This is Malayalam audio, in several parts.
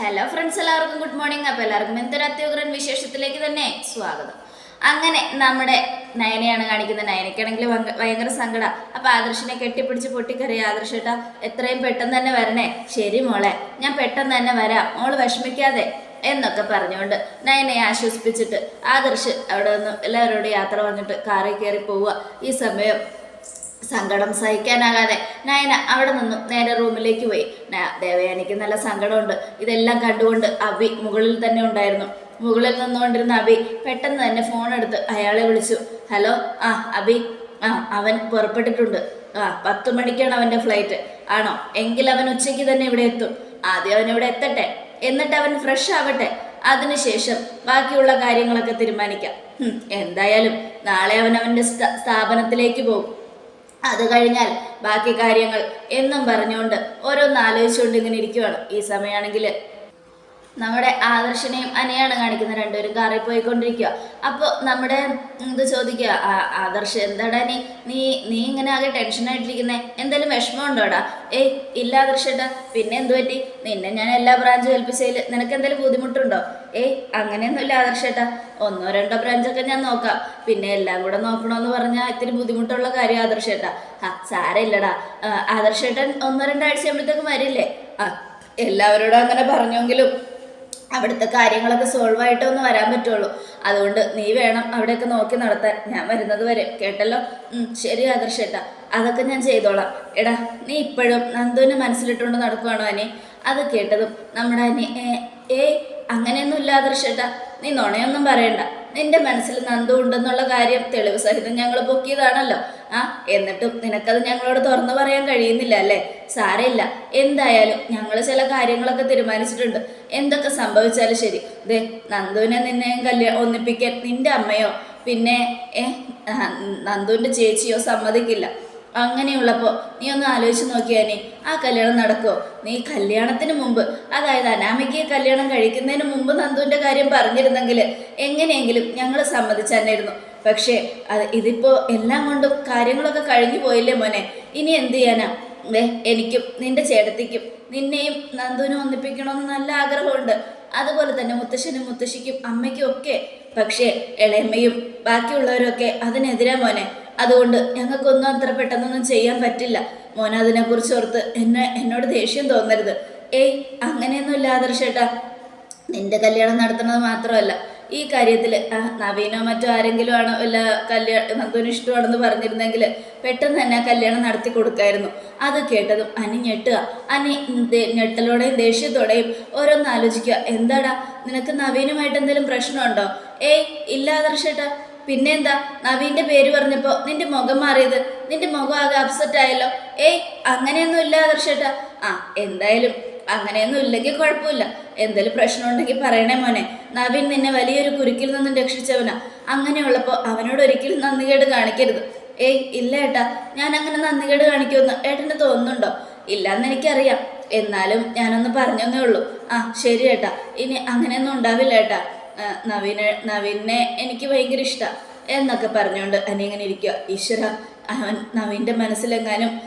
ഹലോ ഫ്രണ്ട്സ് എല്ലാവർക്കും ഗുഡ് മോർണിംഗ് അപ്പോൾ എല്ലാവർക്കും എന്തൊരു അത്യുഗ്രൻ വിശേഷത്തിലേക്ക് തന്നെ സ്വാഗതം. അങ്ങനെ നമ്മുടെ നയനയാണ് കാണിക്കുന്നത്. നയനയ്ക്കാണെങ്കിൽ ഭയങ്കര സങ്കട. അപ്പൊ ആദർശിനെ കെട്ടിപ്പിടിച്ച് പൊട്ടിക്കറി ആദർശേട്ടാ എത്രയും പെട്ടെന്ന് തന്നെ വരണേ. ശരി മോളെ ഞാൻ പെട്ടെന്ന് തന്നെ വരാം. മോൾ വിഷമിക്കാതെ എന്നൊക്കെ പറഞ്ഞുകൊണ്ട് നയനെ ആശ്വസിപ്പിച്ചിട്ട് ആദർശ് അവിടെ നിന്ന് എല്ലാവരോടും യാത്ര പറഞ്ഞിട്ട് കാറിൽ കയറി പോവുക. ഈ സമയം സങ്കടം സഹിക്കാനാകാതെ നയന അവിടെ നിന്നും നേരെ റൂമിലേക്ക് പോയി. ദേവയാനിക്ക് നല്ല സങ്കടമുണ്ട്. ഇതെല്ലാം കണ്ടുകൊണ്ട് അബി മുകളിൽ തന്നെ ഉണ്ടായിരുന്നു. മുകളിൽ നിന്നുകൊണ്ടിരുന്ന അബി പെട്ടെന്ന് തന്നെ ഫോൺ എടുത്ത് അയാളെ വിളിച്ചു. ഹലോ ആ അബി ആ അവൻ പുറപ്പെട്ടിട്ടുണ്ട്. ആ പത്ത് മണിക്കാണ് അവന്റെ ഫ്ലൈറ്റ് ആണോ? എങ്കിൽ അവൻ ഉച്ചയ്ക്ക് തന്നെ ഇവിടെ എത്തും. ആദ്യം അവൻ ഇവിടെ എത്തട്ടെ. എന്നിട്ട് അവൻ ഫ്രഷ് ആവട്ടെ. അതിനുശേഷം ബാക്കിയുള്ള കാര്യങ്ങളൊക്കെ തീരുമാനിക്കാം. എന്തായാലും നാളെ അവൻ അവന്റെ സ്ഥാപനത്തിലേക്ക് പോകും. അത് കഴിഞ്ഞാൽ ബാക്കി കാര്യങ്ങൾ എന്നും പറഞ്ഞുകൊണ്ട് ഓരോന്ന് ആലോചിച്ചുകൊണ്ട് ഇങ്ങനെ ഇരിക്കുവാണ്. ഈ സമയമാണെങ്കിൽ നമ്മുടെ ആദർശനെയും അനയാണ് കാണിക്കുന്ന രണ്ടുപേരും കാറിൽ പോയിക്കൊണ്ടിരിക്കുക. അപ്പോൾ നമ്മുടെ ഇത് ചോദിക്കുക ആദർശ എന്താടാ നീ നീ നീ ഇങ്ങനെ ആകെ ടെൻഷനായിട്ടിരിക്കുന്നേ എന്തെങ്കിലും വിഷമമുണ്ടോടാ? ഏയ് ഇല്ല ആദർശേട്ടാ പിന്നെ എന്തു പറ്റി? നിന്നെ ഞാൻ എല്ലാ ബ്രാഞ്ചും ഏൽപ്പിച്ചതിൽ നിനക്ക് എന്തെങ്കിലും ബുദ്ധിമുട്ടുണ്ടോ? ഏയ് അങ്ങനെയൊന്നുമില്ല ആദർശേട്ടാ ഒന്നോ രണ്ടോ ബ്രാഞ്ചൊക്കെ ഞാൻ നോക്കാം. പിന്നെ എല്ലാം കൂടെ നോക്കണമെന്ന് പറഞ്ഞാൽ ഇത്തിരി ബുദ്ധിമുട്ടുള്ള കാര്യം ആദർശേട്ടാ. ആ സാരമില്ലടാ. ആദർശേട്ടൻ ഒന്നോ രണ്ടാഴ്ച ആകുമ്പോഴത്തേക്കും വരില്ലേ? ആ എല്ലാവരോടും അങ്ങനെ പറഞ്ഞെങ്കിലും അവിടുത്തെ കാര്യങ്ങളൊക്കെ സോൾവ് ആയിട്ട് ഒന്ന് വരാൻ പറ്റുള്ളൂ. അതുകൊണ്ട് നീ വേണം അവിടെയൊക്കെ നോക്കി നടത്താൻ. ഞാൻ വരുന്നത് വരെ. കേട്ടല്ലോ? ശരി ആദർശേട്ടാ. അതൊക്കെ ഞാൻ ചെയ്തോളാം. എടാ നീ ഇപ്പോഴും നന്ദുവിനെ മനസ്സിലിട്ടുകൊണ്ട് നടക്കുവാണോ അനി? അത് കേട്ടതും നമ്മുടെ അനി ഏ അങ്ങനെയൊന്നും ഇല്ല ആദർശേട്ടാ. നീ നുണയൊന്നും പറയണ്ട. നിന്റെ മനസ്സിൽ നന്ദു ഉണ്ടെന്നുള്ള കാര്യം തെളിവ് സഹിതം ഞങ്ങൾ പൊക്കിയതാണല്ലോ. ആ എന്നിട്ടും നിനക്കത് ഞങ്ങളോട് തുറന്നു പറയാൻ കഴിയുന്നില്ല അല്ലേ? സാരമില്ല. എന്തായാലും ഞങ്ങൾ ചില കാര്യങ്ങളൊക്കെ തീരുമാനിച്ചിട്ടുണ്ട്. എന്തൊക്കെ സംഭവിച്ചാലും ശരി. ദേ നന്ദുവിനെ നിന്നെയും കല്യാണം ഒന്നിപ്പിക്കാൻ നിന്റെ അമ്മയോ പിന്നെ ഏ നന്ദുവിന്റെ ചേച്ചിയോ സമ്മതിക്കില്ല. അങ്ങനെയുള്ളപ്പോൾ നീ ഒന്ന് ആലോചിച്ച് നോക്കിയാനേ ആ കല്യാണം നടക്കുമോ നീ കല്യാണത്തിന് മുമ്പ് അതായത് അനാമയ്ക്ക് കല്യാണം കഴിക്കുന്നതിന് മുമ്പ് നന്ദുവിന്റെ കാര്യം പറഞ്ഞിരുന്നെങ്കിൽ എങ്ങനെയെങ്കിലും ഞങ്ങൾ സമ്മതിച്ചന്നായിരുന്നു പക്ഷേ അത് ഇതിപ്പോൾ എല്ലാം കൊണ്ടും കാര്യങ്ങളൊക്കെ കഴിഞ്ഞു പോയില്ലേ മോനെ? ഇനി എന്ത് ചെയ്യാനാ? എനിക്കും നിന്റെ ചേട്ടത്തിക്കും നിന്നെയും നന്ദുവിനും ഒന്നിപ്പിക്കണമെന്ന് നല്ല ആഗ്രഹമുണ്ട്. അതുപോലെ തന്നെ മുത്തശ്ശനും മുത്തശ്ശിക്കും അമ്മയ്ക്കും ഒക്കെ. പക്ഷേ ഇളയമ്മയും ബാക്കിയുള്ളവരൊക്കെ അതിനെതിരാ മോനെ. അതുകൊണ്ട് ഞങ്ങൾക്കൊന്നും അത്ര പെട്ടെന്നൊന്നും ചെയ്യാൻ പറ്റില്ല. മോൻ അതിനെക്കുറിച്ച് ഓർത്ത് എന്നെ എന്നോട് ദേഷ്യം തോന്നരുത്. ഏയ് അങ്ങനെയൊന്നുമില്ല ആദർശേട്ടാ. നിന്റെ കല്യാണം നടത്തുന്നത് മാത്രമല്ല. ഈ കാര്യത്തിൽ നവീനോ മറ്റോ ആരെങ്കിലും ആണോ വല്ല കല്യാണം നന്ദുവിന് ഇഷ്ടമാണെന്ന് പറഞ്ഞിരുന്നെങ്കിൽ പെട്ടെന്ന് തന്നെ കല്യാണം നടത്തി കൊടുക്കായിരുന്നു. അത് കേട്ടതും അനി ഞെട്ടുക. അനി ഞെട്ടലോടെയും ദേഷ്യത്തോടെയും ഓരോന്ന് ആലോചിക്കുക. എന്താടാ നിനക്ക് നവീനുമായിട്ട് എന്തെങ്കിലും പ്രശ്നമുണ്ടോ? ഏയ് ഇല്ല പിന്നെന്താ നവീന്റെ പേര് പറഞ്ഞപ്പോൾ നിന്റെ മുഖം മാറിയത് നിന്റെ മുഖം ആകെ അപ്സെറ്റ് ആയല്ലോ. ഏയ് അങ്ങനെയൊന്നും ഇല്ല ആദർശേട്ടാ. ആ എന്തായാലും അങ്ങനെയൊന്നും ഇല്ലെങ്കിൽ കുഴപ്പമില്ല. എന്തെങ്കിലും പ്രശ്നം ഉണ്ടെങ്കിൽ പറയണേ മോനെ. നവീൻ നിന്നെ വലിയൊരു കുരുക്കിൽ നിന്നും രക്ഷിച്ചവനാ. അങ്ങനെയുള്ളപ്പോൾ അവനോട് ഒരിക്കലും നന്ദികേട് കാണിക്കരുത്. ഏയ് ഇല്ല ഏട്ടാ. ഞാൻ അങ്ങനെ നന്ദികേട് കാണിക്കുമെന്ന് ഏട്ടന് തോന്നുന്നുണ്ടോ? ഇല്ലാന്ന് എനിക്കറിയാം. എന്നാലും ഞാനൊന്ന് പറഞ്ഞേ ഉള്ളൂ. ആ ശരി ഏട്ടാ. ഇനി അങ്ങനെയൊന്നും ഉണ്ടാവില്ല ഏട്ടാ. നവീന നവീനെ എനിക്ക് ഭയങ്കര ഇഷ്ടമാണ് എന്നൊക്കെ പറഞ്ഞുകൊണ്ട് അനി ഇങ്ങനെ ഇരിക്കുക ഈശ്വര അവൻ നവീന്റെ മനസ്സിലെങ്ങാനും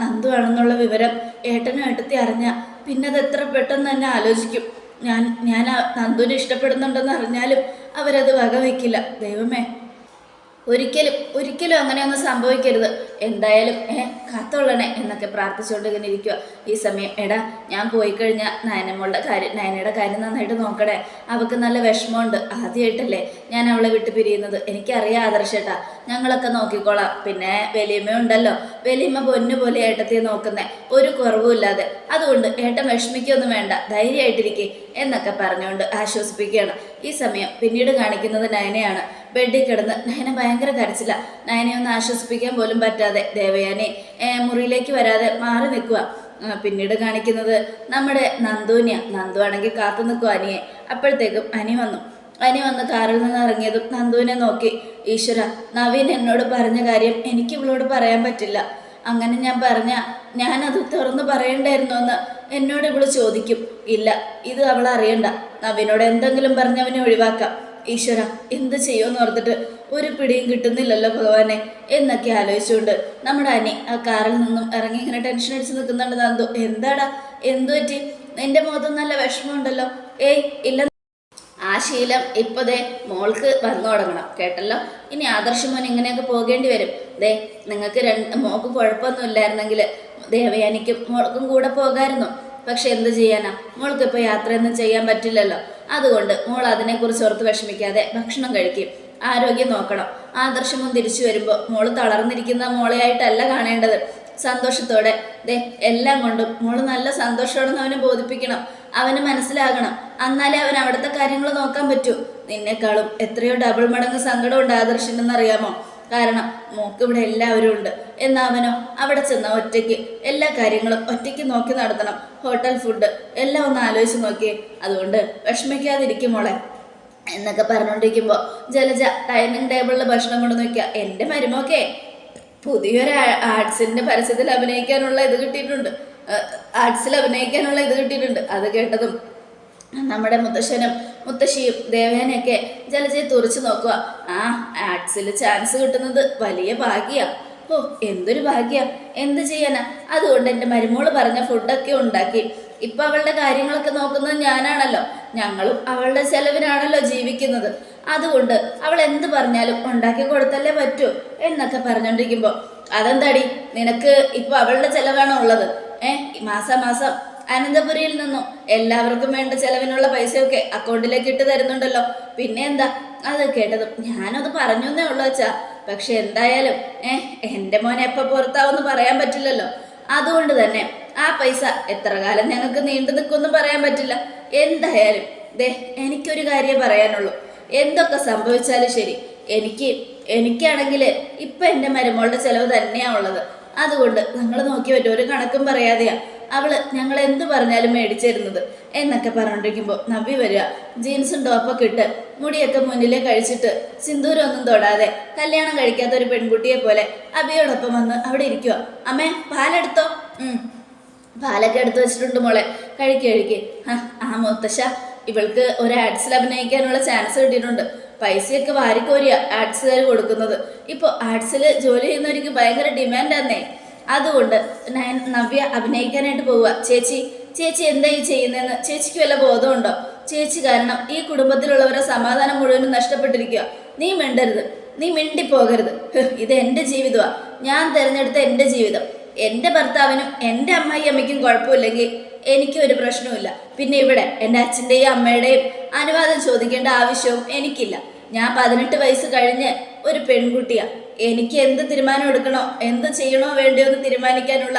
നന്ദു ആണെന്നുള്ള വിവരം ഏട്ടനും ഏട്ടത്തി അറിഞ്ഞ പിന്നെ അത് എത്ര പെട്ടെന്ന് തന്നെ ആലോചിക്കും. ഞാൻ ഞാൻ നന്ദുവിനെ ഇഷ്ടപ്പെടുന്നുണ്ടെന്ന് അറിഞ്ഞാലും അവരത് വകവയ്ക്കില്ല ദൈവമേ. ഒരിക്കലും ഒരിക്കലും അങ്ങനെയൊന്നും സംഭവിക്കരുത്. എന്തായാലും ഏ കാത്തോളണേ എന്നൊക്കെ പ്രാർത്ഥിച്ചുകൊണ്ട് ഇങ്ങനെ ഇരിക്കുക ഈ സമയം എടാ ഞാൻ പോയി കഴിഞ്ഞാൽ നയനമ്മളുടെ കാര്യം നയനയുടെ കാര്യം നന്നായിട്ട് നോക്കണേ. അവൾക്ക് നല്ല വിഷമമുണ്ട്. ആദ്യമായിട്ടല്ലേ ഞാൻ അവളെ വിട്ട് പിരിയുന്നത്. എനിക്കറിയാം ആദർശേട്ടാ. ഞങ്ങളൊക്കെ നോക്കിക്കോളാം. പിന്നെ വലിയമ്മയുണ്ടല്ലോ വലിയമ്മ പൊന്നു പോലെ ഏട്ടത്തെ നോക്കുന്നേ. ഒരു കുറവുമില്ലാതെ അതുകൊണ്ട് ഏട്ടൻ വിഷമിക്കൊന്നും വേണ്ട. ധൈര്യമായിട്ടിരിക്കേ എന്നൊക്കെ പറഞ്ഞുകൊണ്ട് ആശ്വസിപ്പിക്കുകയാണ്. ഈ സമയം പിന്നീട് കാണിക്കുന്നത് നയനയാണ്. ബെഡിൽ കിടന്ന് നയന ഭയങ്കര കരച്ചില്ല നയനെ ഒന്ന് ആശ്വസിപ്പിക്കാൻ പോലും പറ്റാതെ ദേവയാനെ മുറിയിലേക്ക് വരാതെ മാറി നിൽക്കുക പിന്നീട് കാണിക്കുന്നത് നമ്മുടെ നന്ദുവിനെയ. നന്ദു ആണെങ്കിൽ കാത്തു നിൽക്കുക അനിയെ. അപ്പോഴത്തേക്കും അനി വന്നു. അനി വന്ന് കാറിൽ നിന്ന് ഇറങ്ങിയതും നന്ദുവിനെ നോക്കി. ഈശ്വര നവീൻ എന്നോട് പറഞ്ഞ കാര്യം എനിക്ക് ഇവളോട് പറയാൻ പറ്റില്ല. അങ്ങനെ ഞാൻ പറഞ്ഞ ഞാനത് തുറന്ന് പറയണ്ടായിരുന്നു എന്ന് എന്നോട് ഇവൾ ചോദിക്കും. ഇല്ല ഇത് അവൾ അറിയണ്ട. നവീനോട് എന്തെങ്കിലും പറഞ്ഞ് അവനെ ഒഴിവാക്കാം. ഈശ്വര എന്ത് ചെയ്യുമെന്ന് ഓർത്തിട്ട് ഒരു പിടിയും കിട്ടുന്നില്ലല്ലോ ഭഗവാനെ എന്നൊക്കെ ആലോചിച്ചുകൊണ്ട് നമ്മുടെ അനി ആ കാറിൽ നിന്നും ഇറങ്ങി ഇങ്ങനെ ടെൻഷൻ അടിച്ച് നിൽക്കുന്നുണ്ട് നന്ദു. എന്താടാ എന്തു പറ്റി? നിന്റെ മുഖത്ത് നല്ല വിഷമമുണ്ടല്ലോ. ഏയ് ഇല്ല. ആ ശീലം ഇപ്പതേ മോൾക്ക് വന്നു തുടങ്ങണം കേട്ടല്ലോ? ഇനി ആദർശമോൻ ഇങ്ങനെയൊക്കെ പോകേണ്ടി വരും. ദേ നിങ്ങൾക്ക് രണ്ട് മോൾക്ക് കുഴപ്പമൊന്നും ഇല്ലായിരുന്നെങ്കിൽ ദേവയാനിക്കും മോൾക്കും കൂടെ പോകാമായിരുന്നു പക്ഷെ എന്ത് ചെയ്യാനാ? മോൾക്ക് ഇപ്പോൾ യാത്രയൊന്നും ചെയ്യാൻ പറ്റില്ലല്ലോ. അതുകൊണ്ട് മോൾ അതിനെക്കുറിച്ച് ഓർത്ത് വിഷമിക്കാതെ ഭക്ഷണം കഴിക്കും. ആരോഗ്യം നോക്കണം. ആദർശമൊന്നും തിരിച്ചു വരുമ്പോൾ മോൾ തളർന്നിരിക്കുന്ന മോളെയായിട്ടല്ല കാണേണ്ടത്. സന്തോഷത്തോടെ ദേ എല്ലാം കൊണ്ടും മോൾ നല്ല സന്തോഷത്തോടെ അവനെ ബോധിപ്പിക്കണം. അവന് മനസ്സിലാകണം. എന്നാലേ അവൻ അവിടുത്തെ കാര്യങ്ങൾ നോക്കാൻ പറ്റൂ. നിന്നെക്കാളും എത്രയോ ഡബിൾ മടങ്ങ് സങ്കടമുണ്ട് ആദർശിനെന്ന് അറിയാമോ കാരണം മോക്ക് ഇവിടെ എല്ലാവരും ഉണ്ട്. എന്നാവനോ അവിടെ ചെന്ന ഒറ്റയ്ക്ക്. എല്ലാ കാര്യങ്ങളും ഒറ്റയ്ക്ക് നോക്കി നടത്തണം. ഹോട്ടൽ ഫുഡ് എല്ലാം ഒന്ന് ആലോചിച്ച് നോക്കിയേ. അതുകൊണ്ട് വിഷമിക്കാതിരിക്കും മോളെ. എന്നൊക്കെ പറഞ്ഞുകൊണ്ടിരിക്കുമ്പോൾ ജലജ ഡൈനിങ് ടേബിളിൽ ഭക്ഷണം കൊണ്ട് നോക്കിയ എന്റെ മരുമോക്കെ പുതിയൊരു ആർട്സിന്റെ പരസ്യത്തിൽ അഭിനയിക്കാനുള്ള ഇത് കിട്ടിയിട്ടുണ്ട്. ആർട്സിൽ അഭിനയിക്കാനുള്ള ഇത് കിട്ടിയിട്ടുണ്ട്. അത് കേട്ടതും നമ്മുടെ മുത്തശ്ശനും മുത്തശ്ശിയും ദേവേനയൊക്കെ ജലജയെ തുറച്ചു നോക്കുക. ആ ആർട്സിൽ ചാൻസ് കിട്ടുന്നത് വലിയ ഭാഗ്യ. ഓ എന്തൊരു ഭാഗ്യ. എന്ത് ചെയ്യാനാ? അതുകൊണ്ട് എന്റെ മരുമോൾ പറഞ്ഞ ഫുഡൊക്കെ ഉണ്ടാക്കി. ഇപ്പൊ അവളുടെ കാര്യങ്ങളൊക്കെ നോക്കുന്നത് ഞാനാണല്ലോ. ഞങ്ങളും അവളുടെ ചെലവിനാണല്ലോ ജീവിക്കുന്നത്. അതുകൊണ്ട് അവൾ എന്ത് പറഞ്ഞാലും ഉണ്ടാക്കി കൊടുത്തല്ലേ പറ്റൂ എന്നൊക്കെ പറഞ്ഞോണ്ടിരിക്കുമ്പോ അതെന്താടി? നിനക്ക് ഇപ്പൊ അവളുടെ ചെലവാണോ ഉള്ളത്? ഏഹ് മാസാമാസം അനന്തപുരിയിൽ നിന്നും എല്ലാവർക്കും വേണ്ട ചെലവിനുള്ള പൈസയൊക്കെ അക്കൗണ്ടിലേക്ക് ഇട്ട് തരുന്നുണ്ടല്ലോ. പിന്നെ എന്താ? അത് കേട്ടതും ഞാനത് പറഞ്ഞേ ഉള്ളൂ അച്ഛാ. പക്ഷെ എന്തായാലും ഏഹ് എന്റെ മോനെ എപ്പോൾ പുറത്താവെന്ന് പറയാൻ പറ്റില്ലല്ലോ. അതുകൊണ്ട് തന്നെ ആ പൈസ എത്ര കാലം ഞങ്ങൾക്ക് നീണ്ടു നിൽക്കുമെന്നും പറയാൻ പറ്റില്ല. എന്തായാലും ദേ എനിക്കൊരു കാര്യം പറയാനുള്ളൂ. എന്തൊക്കെ സംഭവിച്ചാലും ശരി എനിക്ക് എനിക്കാണെങ്കിൽ ഇപ്പം എന്റെ മരുമോളുടെ ചിലവ് തന്നെയാണ് ഉള്ളത്. അതുകൊണ്ട് നിങ്ങൾ നോക്കി പറ്റും ഒരു കണക്കും പറയാതെയാ. അവൾ ഞങ്ങൾ എന്ത് പറഞ്ഞാലും മേടിച്ചിരുന്നത് എന്നൊക്കെ പറഞ്ഞോണ്ടിരിക്കുമ്പോൾ നവ്യ വരിക. ജീൻസും ടോപ്പൊക്കെ ഇട്ട് മുടിയൊക്കെ മുന്നിലേ കഴിച്ചിട്ട് സിന്ദൂരം ഒന്നും തൊടാതെ കല്യാണം കഴിക്കാത്ത ഒരു പെൺകുട്ടിയെ പോലെ അബിയോടൊപ്പം വന്ന് അവിടെ ഇരിക്കുക അമ്മേ പാലെടുത്തോ? പാലൊക്കെ എടുത്തു വെച്ചിട്ടുണ്ട് മോളെ. കഴിക്കുക കഴിക്ക് ആ, മുത്തശ്ശ ഇവൾക്ക് ഒരു ആഡ്സിൽ അഭിനയിക്കാനുള്ള ചാൻസ് കിട്ടിയിട്ടുണ്ട്. പൈസയൊക്കെ വാരിക്കോരിയ ആഡ്സുകാർ കൊടുക്കുന്നത്. ഇപ്പോൾ ആഡ്സിൽ ജോലി ചെയ്യുന്നവർക്ക് ഭയങ്കര ഡിമാൻഡാന്നേ അതുകൊണ്ട് നയൻ നവ്യ അഭിനയിക്കാനായിട്ട് പോവുക. ചേച്ചി ചേച്ചി എന്താ ഈ ചെയ്യുന്നതെന്ന്? ചേച്ചിക്ക് വല്ല ബോധമുണ്ടോ? ചേച്ചി കാരണം ഈ കുടുംബത്തിലുള്ളവരെ സമാധാനം മുഴുവനും നഷ്ടപ്പെട്ടിരിക്കുക. നീ മിണ്ടരുത്. നീ മിണ്ടിപ്പോകരുത്. ഇത് എന്റെ ജീവിതമാണ് ഞാൻ തിരഞ്ഞെടുത്ത എന്റെ ജീവിതം. എന്റെ ഭർത്താവിനും എന്റെ അമ്മായി അമ്മയ്ക്കും കുഴപ്പമില്ലെങ്കിൽ എനിക്കും ഒരു പ്രശ്നവുമില്ല. പിന്നെ ഇവിടെ എന്റെ അച്ഛന്റെയും അമ്മയുടെയും അനുവാദം ചോദിക്കേണ്ട ആവശ്യവും എനിക്കില്ല. ഞാൻ പതിനെട്ട് വയസ്സ് കഴിഞ്ഞ് ഒരു പെൺകുട്ടിയാ. എനിക്ക് എന്ത് തീരുമാനം എടുക്കണോ എന്ത് ചെയ്യണോ വേണ്ടയോ എന്ന് തീരുമാനിക്കാനുള്ള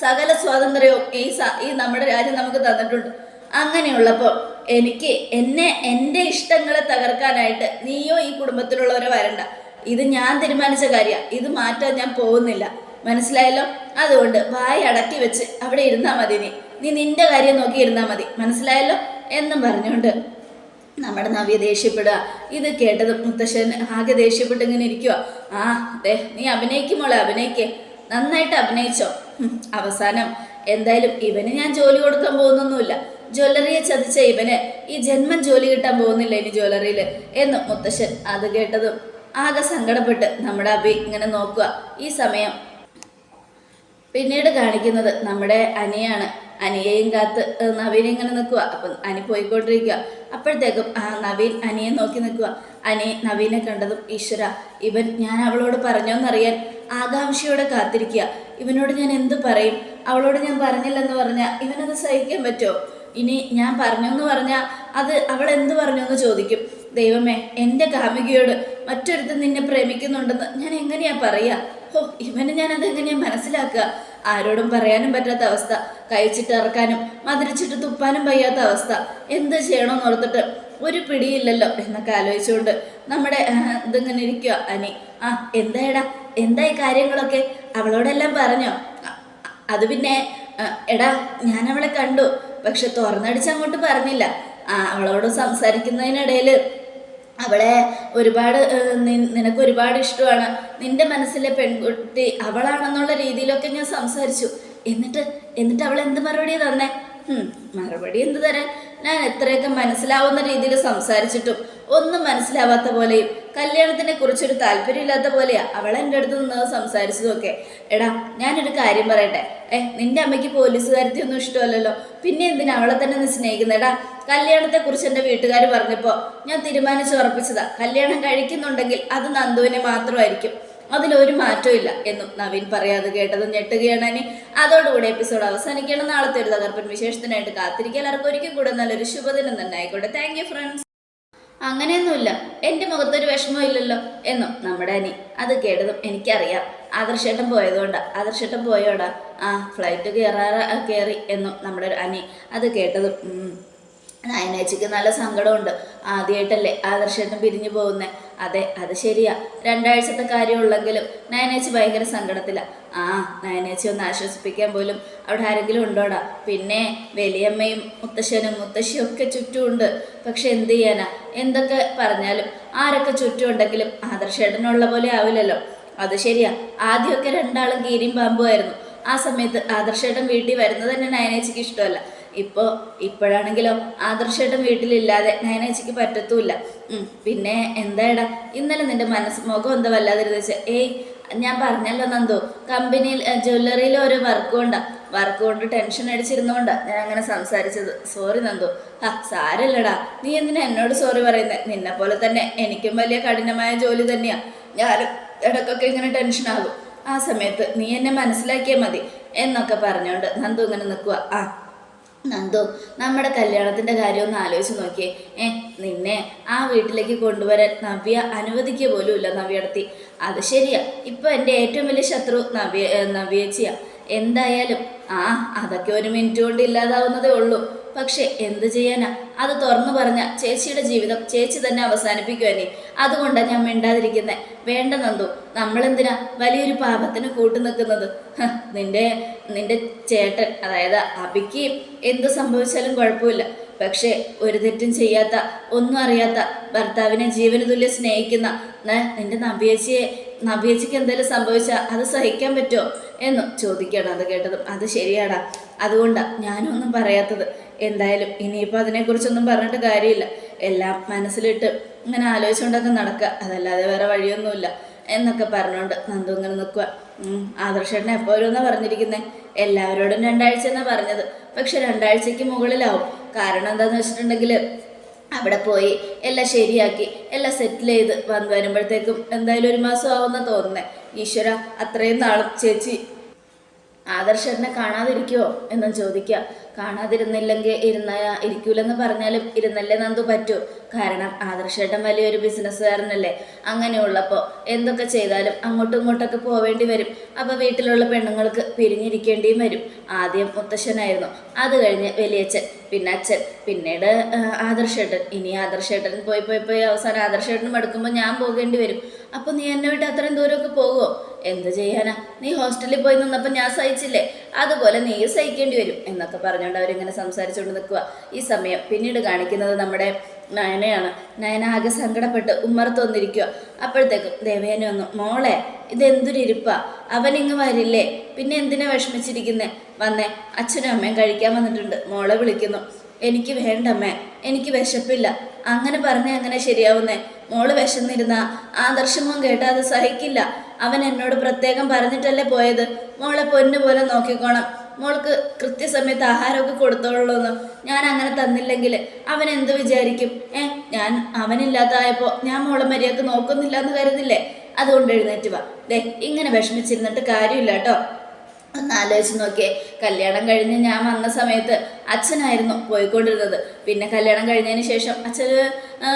സകല സ്വാതന്ത്ര്യവും ഈ ഈ നമ്മുടെ രാജ്യം നമുക്ക് തന്നിട്ടുണ്ട്. അങ്ങനെയുള്ളപ്പോൾ എനിക്ക് എന്നെ എന്റെ ഇഷ്ടങ്ങളെ തകർക്കാനായിട്ട് നീയോ ഈ കുടുംബത്തിലുള്ളവരോ വരണ്ട. ഇത് ഞാൻ തീരുമാനിച്ച കാര്യമാണ് ഇത് മാറ്റാൻ ഞാൻ പോകുന്നില്ല. മനസ്സിലായല്ലോ? അതുകൊണ്ട് വായ അടക്കി വെച്ച് അവിടെ ഇരുന്നാൽ മതി നീ. നീ നിന്റെ കാര്യം നോക്കി ഇരുന്നാൽ മതി. മനസ്സിലായല്ലോ? എന്നും പറഞ്ഞുകൊണ്ട് നമ്മുടെ നവ്യ ദേഷ്യപ്പെടുക. ഇത് കേട്ടത് മുത്തശ്ശൻ ആകെ ദേഷ്യപ്പെട്ട് ഇങ്ങനെ ഇരിക്കുക ആ ദേ നീ അഭിനയിക്കുമോളെ അഭിനയിക്കേ. നന്നായിട്ട് അഭിനയിച്ചോ. അവസാനം എന്തായാലും ഇവന് ഞാൻ ജോലി കൊടുക്കാൻ പോകുന്നൊന്നുമില്ല. ജ്വല്ലറിയെ ചതിച്ച ഇവന് ഈ ജന്മം ജോലി കിട്ടാൻ പോകുന്നില്ല ഇനി ജ്വല്ലറിയിൽ എന്ന് മുത്തശ്ശൻ അത് കേട്ടതും ആകെ സങ്കടപ്പെട്ട് നമ്മുടെ അഭി ഇങ്ങനെ നോക്കുക ഈ സമയം പിന്നീട് കാണിക്കുന്നത് നമ്മുടെ അനിയാണ്. അനിയെയും കാത്ത് നവീൻ ഇങ്ങനെ നിൽക്കുക അപ്പം അനി പോയിക്കൊണ്ടിരിക്കുക അപ്പോഴത്തേക്കും നവീൻ അനിയെ നോക്കി നിൽക്കുക അനി നവീനെ കണ്ടതും ഈശ്വര ഇവൻ ഞാൻ അവളോട് പറഞ്ഞോന്നറിയാൻ ആകാംക്ഷയോടെ കാത്തിരിക്കുക ഇവനോട് ഞാൻ എന്ത് പറയും? അവളോട് ഞാൻ പറഞ്ഞില്ലെന്ന് പറഞ്ഞാൽ ഇവനത് സഹിക്കാൻ പറ്റുമോ ഇനി ഞാൻ പറഞ്ഞെന്ന് പറഞ്ഞാൽ അത് അവൾ എന്ത് പറഞ്ഞു എന്ന് ചോദിക്കും. ദൈവമേ എന്റെ കാമുകിയോട് മറ്റൊരുത്തൻ നിന്നെ പ്രേമിക്കുന്നുണ്ടെന്ന് ഞാൻ എങ്ങനെയാ പറയാ? ഓ ഇവന് ഞാൻ എങ്ങനെയാ മനസ്സിലാക്കുക? ആരോടും പറയാനും പറ്റാത്ത അവസ്ഥ. കഴിച്ചിട്ട് ഇറക്കാനും മധുരിച്ചിട്ട് തുപ്പാനും വയ്യാത്ത അവസ്ഥ. എന്ത് ചെയ്യണമെന്ന് ഓർത്തിട്ട് ഒരു പിടിയില്ലല്ലോ എന്നൊക്കെ ആലോചിച്ചുകൊണ്ട് നമ്മുടെ ഇതിങ്ങനെ ഇരിക്കുക അനി. ആ എന്തായടാ? എന്തായി കാര്യങ്ങളൊക്കെ? അവളോടെല്ലാം പറഞ്ഞോ? അത് പിന്നെ എടാ ഞാൻ അവളെ കണ്ടു. പക്ഷെ തുറന്നടിച്ച് അങ്ങോട്ട് പറഞ്ഞില്ല. ആ അവളോട് സംസാരിക്കുന്നതിനിടയിൽ അവളെ ഒരുപാട് നിനക്ക് ഒരുപാട് ഇഷ്ടമാണ്. നിന്റെ മനസ്സിലെ പെൺകുട്ടി അവളാണെന്നുള്ള രീതിയിലൊക്കെ ഞാൻ സംസാരിച്ചു. എന്നിട്ട് എന്നിട്ട് അവൾ എന്ത് മറുപടി തന്നെ? മറുപടി എന്ത് തരാൻ? ഞാൻ എത്രയൊക്കെ മനസ്സിലാവുന്ന രീതിയിൽ സംസാരിച്ചിട്ടും ഒന്നും മനസ്സിലാവാത്ത പോലെയും കല്യാണത്തിനെ കുറിച്ചൊരു താല്പര്യമില്ലാത്ത പോലെയാ അവൾ എന്റെ അടുത്ത് നിന്ന് സംസാരിച്ചതൊക്കെ. എടാ ഞാനൊരു കാര്യം പറയട്ടെ. ഏ നിന്റെ അമ്മയ്ക്ക് പോലീസുകാരത്തി ഒന്നും ഇഷ്ടമല്ലല്ലോ. പിന്നെ എന്തിനാ അവളെ തന്നെ നീ സ്നേഹിക്കുന്നേടാ കല്യാണത്തെ കുറിച്ച് എന്റെ വീട്ടുകാർ പറഞ്ഞപ്പോൾ ഞാൻ തീരുമാനിച്ചു ഉറപ്പിച്ചതാ. കല്യാണം കഴിക്കുന്നുണ്ടെങ്കിൽ അത് നന്ദുവിനെ മാത്രമായിരിക്കും. അതിലൊരു മാറ്റവും എന്നും നവീൻ പറയാതെ കേട്ടത് ഞെട്ടുകയാണ് അനി അതോടുകൂടി എപ്പിസോഡ് അവസാനിക്കണം നാളത്തെ ഒരു തകർപ്പൻ വിശേഷത്തിനായിട്ട് കാത്തിരിക്കാൻ എല്ലാവർക്കും ഒരിക്കൽ കൂടെ നല്ലൊരു ശുഭദിനം തന്നെ ആയിക്കോട്ടെ. താങ്ക് ഫ്രണ്ട്സ് അങ്ങനെയൊന്നുമില്ല. എന്റെ മുഖത്തൊരു വിഷമം ഇല്ലല്ലോ എന്നും നമ്മുടെ അനി അത് കേട്ടതും എനിക്കറിയാം. ആദർശേട്ടൻ പോയതുകൊണ്ടാ. ആദർശേട്ടൻ പോയോടാ. ആ ഫ്ലൈറ്റ് കയറാറ കയറി എന്നും നമ്മുടെ ഒരു അനി അത് കേട്ടതും. നയനേച്ചിക്ക് നല്ല സങ്കടമുണ്ട്. ആദ്യമായിട്ടല്ലേ ആദർശേട്ടൻ പിരിഞ്ഞു പോകുന്നേ. അതെ അത് ശരിയാ. രണ്ടാഴ്ചത്തെ കാര്യമുള്ളെങ്കിലും നയനേച്ചി ഭയങ്കര സങ്കടത്തില. ആ നയനേച്ചി ഒന്ന് ആശ്വസിപ്പിക്കാൻ പോലും അവിടെ ആരെങ്കിലും ഉണ്ടോടാ? പിന്നെ വലിയമ്മയും മുത്തശ്ശനും മുത്തശ്ശിയും ഒക്കെ ചുറ്റുമുണ്ട്. പക്ഷെ എന്ത് ചെയ്യാനാ? എന്തൊക്കെ പറഞ്ഞാലും ആരൊക്കെ ചുറ്റുമുണ്ടെങ്കിലും ആദർശേട്ടനുള്ള പോലെ ആവില്ലല്ലോ. അത് ശരിയാ. ആദ്യമൊക്കെ രണ്ടാളും കീരിയും പാമ്പുമായിരുന്നു ആ സമയത്ത് ആദർശേട്ടൻ വീട്ടിൽ വരുന്നത് തന്നെ നയനേച്ചിക്ക് ഇഷ്ടമല്ല. ഇപ്പോൾ ഇപ്പോഴാണെങ്കിലോ ആദർശേട്ടൻ വീട്ടിലില്ലാതെ നയനേച്ചിക്ക് പറ്റത്തുമില്ല പിന്നെ എന്തായടാ? ഇന്നലെ നിന്റെ മനസ്സ് മുഖം എന്താ വല്ലാതിരുന്ന് വെച്ചാൽ ഏയ് ഞാൻ പറഞ്ഞല്ലോ നന്ദോ. കമ്പനിയിൽ ജ്വല്ലറിയിൽ ഒരു വർക്ക് കൊണ്ടാ വർക്ക് കൊണ്ട് ടെൻഷൻ അടിച്ചിരുന്നോണ്ടാ ഞാൻ അങ്ങനെ സംസാരിച്ചത്. സോറി നന്ദു. ആ സാരല്ലടാ. നീ എന്തിനാ എന്നോട് സോറി പറയുന്നത് നിന്നെ പോലെ തന്നെ എനിക്കും വലിയ കഠിനമായ ജോലി തന്നെയാ. ഞാനും ഇടക്കൊക്കെ ഇങ്ങനെ ടെൻഷനാകും ആ സമയത്ത് നീ എന്നെ മനസ്സിലാക്കിയാൽ മതി. എന്നൊക്കെ പറഞ്ഞുകൊണ്ട് നന്ദു ഇങ്ങനെ നിൽക്കുക ആ നന്ദു നമ്മുടെ കല്യാണത്തിന്റെ കാര്യം ഒന്ന് ആലോചിച്ച് നോക്കിയേ. ഏ നിന്നെ ആ വീട്ടിലേക്ക് കൊണ്ടുവരാൻ നവ്യ അനുവദിക്കുക പോലും ഇല്ല നവ്യടത്തി അത് ശരിയാ. ഇപ്പൊ എന്റെ ഏറ്റവും വലിയ ശത്രു നവ്യ നവ്യേച്ചിയാ. എന്തായാലും ആ അതൊക്കെ ഒരു മിനിറ്റ് കൊണ്ട് ഇല്ലാതാവുന്നതേ ഉള്ളൂ. പക്ഷെ എന്ത് ചെയ്യാനാ? അത് തുറന്നു പറഞ്ഞ ചേച്ചിയുടെ ജീവിതം ചേച്ചി തന്നെ അവസാനിപ്പിക്കുവാനേ. അതുകൊണ്ടാണ് ഞാൻ മിണ്ടാതിരിക്കുന്നത് വേണ്ട നന്ദു നമ്മളെന്തിനാ വലിയൊരു പാപത്തിന് കൂട്ടു നിൽക്കുന്നത്? നിന്റെ നിന്റെ ചേട്ടൻ അതായത് അബിക്ക് എന്ത് സംഭവിച്ചാലും കുഴപ്പമില്ല. പക്ഷേ ഒരു തെറ്റും ചെയ്യാത്ത ഒന്നും അറിയാത്ത ഭർത്താവിനെ ജീവന തുല്യം സ്നേഹിക്കുന്ന നിന്റെ നബിയേച്ചിയെ നബിയേച്ചിക്ക് എന്തെങ്കിലും സംഭവിച്ചാൽ അത് സഹിക്കാൻ പറ്റുമോ എന്നും ചോദിക്കണം അത് കേട്ടതും. അത് ശരിയാടാ. അതുകൊണ്ടാണ് ഞാനൊന്നും പറയാത്തത്. എന്തായാലും ഇനിയിപ്പോൾ അതിനെക്കുറിച്ചൊന്നും പറഞ്ഞിട്ട് കാര്യമില്ല. എല്ലാം മനസ്സിലിട്ട് ഇങ്ങനെ ആലോചിച്ചുകൊണ്ടൊക്കെ നടക്കുക അതല്ലാതെ വേറെ വഴിയൊന്നുമില്ല എന്നൊക്കെ പറഞ്ഞുകൊണ്ട് നന്ദു ഇങ്ങനെ നിൽക്കുക ആദർശേട്ടൻ എപ്പോഴും പറഞ്ഞിരിക്കുന്നത് എല്ലാവരോടും രണ്ടാഴ്ച എന്നാ പറഞ്ഞത്. പക്ഷെ രണ്ടാഴ്ചയ്ക്ക് മുകളിലാവും. കാരണം എന്താണെന്ന് വെച്ചിട്ടുണ്ടെങ്കിൽ അവിടെ പോയി എല്ലാം ശരിയാക്കി എല്ലാം സെറ്റിൽ ചെയ്ത് വന്ന് വരുമ്പോഴത്തേക്കും എന്തായാലും ഒരു മാസം ആവുമെന്നാണ് തോന്നുന്നത് ഈശ്വര അത്രയും നാളും ചേച്ചി ആദർശനെ കാണാതിരിക്കുമോ എന്നും ചോദിക്കുക. കാണാതിരുന്നില്ലെങ്കിൽ ഇരുന്ന ഇരിക്കൂലെന്ന് പറഞ്ഞാലും ഇരുന്നല്ലേ നന്ദു പറ്റൂ. കാരണം ആദർശേട്ടൻ വലിയൊരു ബിസിനസ്സുകാരനല്ലേ. അങ്ങനെയുള്ളപ്പോൾ എന്തൊക്കെ ചെയ്താലും അങ്ങോട്ടും ഇങ്ങോട്ടൊക്കെ പോവേണ്ടി വരും. അപ്പോൾ വീട്ടിലുള്ള പെണ്ണുങ്ങൾക്ക് പിരിഞ്ഞിരിക്കേണ്ടിയും വരും. ആദ്യം മുത്തശ്ശനായിരുന്നു. അത് കഴിഞ്ഞ് വലിയച്ഛൻ പിന്നെ അച്ഛൻ പിന്നീട് ആദർശേട്ടൻ. ഇനി ആദർശേട്ടൻ പോയി പോയി പോയി അവസാനം ആദർശേട്ടൻ മടുക്കുമ്പോൾ ഞാൻ പോകേണ്ടി വരും. അപ്പോൾ നീ എന്നെ വിട്ട് അത്രയും ദൂരമൊക്കെ പോകുമോ എന്ത് ചെയ്യാനാ? നീ ഹോസ്റ്റലിൽ പോയി നിന്നപ്പോൾ ഞാൻ സഹിച്ചില്ലേ? അതുപോലെ നീ സഹിക്കേണ്ടി വരും എന്നൊക്കെ പറഞ്ഞുകൊണ്ട് അവരിങ്ങനെ സംസാരിച്ചുകൊണ്ട് നിൽക്കുക ഈ സമയം പിന്നീട് കാണിക്കുന്നത് നമ്മുടെ നയനയാണ്. നയന ആകെ സങ്കടപ്പെട്ട് ഉമ്മറത്ത് വന്നിരിക്കുക അപ്പോഴത്തേക്കും ദേവേന വന്നു മോളെ ഇതെന്തൊരു ഇരിപ്പാ? അവനിങ്ങ് വരില്ലേ? പിന്നെ എന്തിനാ വിഷമിച്ചിരിക്കുന്നേ? വന്നേ അച്ഛനും അമ്മയും കഴിക്കാൻ വന്നിട്ടുണ്ട്. മോളെ വിളിക്കുന്നു. എനിക്ക് വേണ്ടമ്മേ എനിക്ക് വിശപ്പില്ല. അങ്ങനെ പറഞ്ഞ അങ്ങനെ ശരിയാവുന്നേ? മോൾ വിശന്നിരുന്ന ആദർശമോൻ കേട്ടാ അത് സഹിക്കില്ല. അവൻ എന്നോട് പ്രത്യേകം പറഞ്ഞിട്ടല്ലേ പോയത്? മോളെ പൊന്നു പോലെ നോക്കിക്കോണം. മോൾക്ക് കൃത്യസമയത്ത് ആഹാരമൊക്കെ കൊടുത്തോളൂന്ന് ഞാൻ അങ്ങനെ തന്നില്ലെങ്കിൽ അവൻ എന്ത് വിചാരിക്കും? ഏ ഞാൻ അവനില്ലാതായപ്പോൾ ഞാൻ മോളെ മര്യാദയ്ക്ക് നോക്കുന്നില്ല എന്ന് കരുതില്ലേ? അതുകൊണ്ട് എഴുന്നേറ്റ് വാ. ദേ ഇങ്ങനെ വിഷമിച്ചിരുന്നിട്ട് കാര്യമില്ല കേട്ടോ. ഒന്ന് ആലോചിച്ച് നോക്കിയേ. കല്യാണം കഴിഞ്ഞ് ഞാൻ വന്ന സമയത്ത് അച്ഛനായിരുന്നു പോയിക്കൊണ്ടിരുന്നത്. പിന്നെ കല്യാണം കഴിഞ്ഞതിന് ശേഷം അച്ഛൻ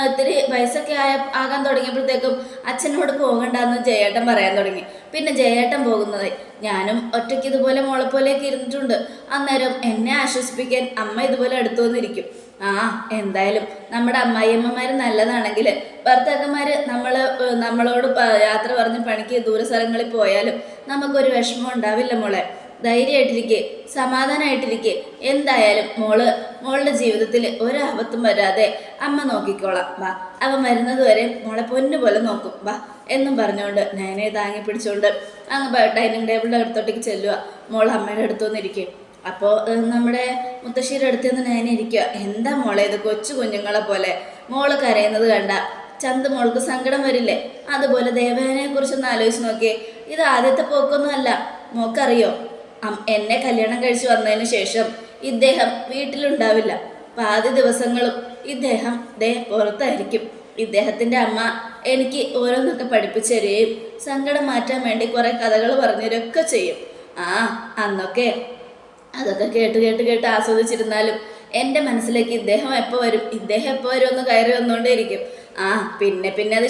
ഇത്തിരി വയസ്സൊക്കെ ആയ ആകാൻ തുടങ്ങിയപ്പോഴത്തേക്കും അച്ഛനോട് പോകണ്ടെന്ന് ജയേട്ടൻ പറയാൻ തുടങ്ങി. പിന്നെ ജയേട്ടൻ പോകുന്നത് ഞാനും ഒറ്റയ്ക്ക് ഇതുപോലെ മോളെ ഇരുന്നിട്ടുണ്ട്. അന്നേരം എന്നെ ആശ്വസിപ്പിക്കാൻ അമ്മ ഇതുപോലെ അടുത്തു വന്നിരിക്കും. ആ എന്തായാലും നമ്മുടെ അമ്മായിയമ്മമാർ നല്ലതാണെങ്കിൽ ഭർത്താക്കന്മാർ നമ്മൾ നമ്മളോട് യാത്ര പറഞ്ഞ് പണിക്ക് ദൂര സ്ഥലങ്ങളിൽ പോയാലും നമുക്കൊരു വിഷമം ഉണ്ടാവില്ല മോളെ. ധൈര്യമായിട്ടിരിക്കെ സമാധാനമായിട്ടിരിക്കെ. എന്തായാലും മോൾ മോളുടെ ജീവിതത്തിൽ ഒരാപത്തും വരാതെ അമ്മ നോക്കിക്കോളാം വാ. അവ മരുന്നത് വരെ മോളെ പൊന്നു പോലെ നോക്കും വാ. എന്നും പറഞ്ഞുകൊണ്ട് നയനെ താങ്ങി പിടിച്ചുകൊണ്ട് അങ്ങ് ഡൈനിങ് ടേബിളിന്റെ അടുത്തോട്ടേക്ക് ചെല്ലുക മോൾ അമ്മയുടെ അടുത്തു വന്നിരിക്കും. അപ്പോൾ നമ്മുടെ മുത്തശ്ശിയുടെ അടുത്ത് നിന്ന് ഞാൻ ഇരിക്കുക എന്താ മോളെ ഇത് കൊച്ചു കുഞ്ഞുങ്ങളെ പോലെ? മോൾ കരയുന്നത് കണ്ട ചന്ത മോൾക്ക് സങ്കടം വരില്ലേ? അതുപോലെ ദേവയാനെ കുറിച്ചൊന്ന് ആലോചിച്ച് നോക്കിയേ ഇത് ആദ്യത്തെ പോക്കൊന്നും അല്ല മോക്കറിയോ എന്നെ കല്യാണം കഴിച്ചു വന്നതിന് ശേഷം ഇദ്ദേഹം വീട്ടിലുണ്ടാവില്ല. പാതി ദിവസങ്ങളും ഇദ്ദേഹം ദേ പുറത്തായിരിക്കും. ഇദ്ദേഹത്തിന്റെ അമ്മ എനിക്ക് ഓരോന്നൊക്കെ പഠിപ്പിച്ചു തരികയും സങ്കടം മാറ്റാൻ വേണ്ടി കുറേ കഥകൾ പറഞ്ഞു തരുകയൊക്കെ ചെയ്യും. ആ അന്നൊക്കെ അതൊക്കെ കേട്ട് കേട്ട് കേട്ട് ആസ്വദിച്ചിരുന്നാലും എന്റെ മനസ്സിലേക്ക് ഇദ്ദേഹം എപ്പോൾ വരും? ഇദ്ദേഹം എപ്പോൾ വരും എന്ന് കയറി വന്നുകൊണ്ടേയിരിക്കും. ആ പിന്നെ പിന്നെ അത്